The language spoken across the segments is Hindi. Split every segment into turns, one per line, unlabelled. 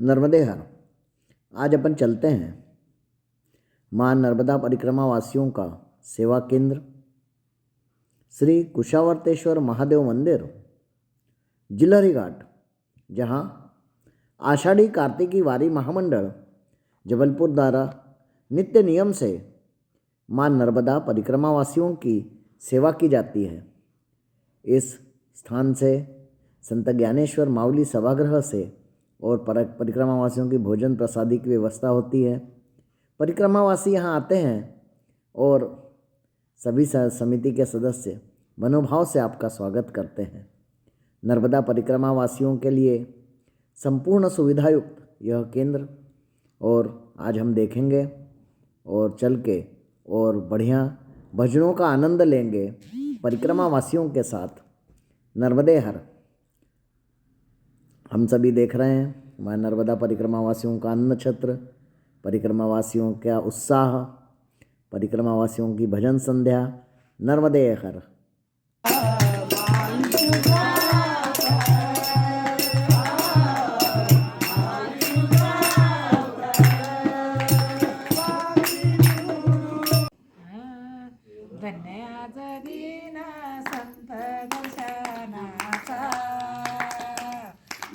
नर्मदे हर। आज अपन चलते हैं माँ नर्मदा परिक्रमा वासियों का सेवा केंद्र। श्री कुशावर्तेश्वर महादेव मंदिर, जिलहरी घाट, जहाँ आषाढ़ी कार्तिकी वारी महामंडल, जबलपुर द्वारा नित्य नियम से माँ नर्मदा परिक्रमा वासियों की सेवा की जाती है। इस स्थान से संत ज्ञानेश्वर मावली सभागृह से और परिक्रमावासियों की भोजन प्रसादी की व्यवस्था होती है। परिक्रमावासी यहाँ आते हैं और सभी समिति के सदस्य मनोभाव से आपका स्वागत करते हैं। नर्मदा परिक्रमा वासियों के लिए संपूर्ण सुविधायुक्त यह केंद्र और आज हम देखेंगे और चल के और बढ़िया भजनों का आनंद लेंगे परिक्रमा वासियों के साथ। नर्मदे हर। हम सभी देख रहे हैं हमारे नर्मदा परिक्रमा वासियों का अन्न छत्र परिक्रमा वासियों का उत्साह परिक्रमा वासियों की भजन संध्या, नर्मदे हर।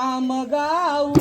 Amagau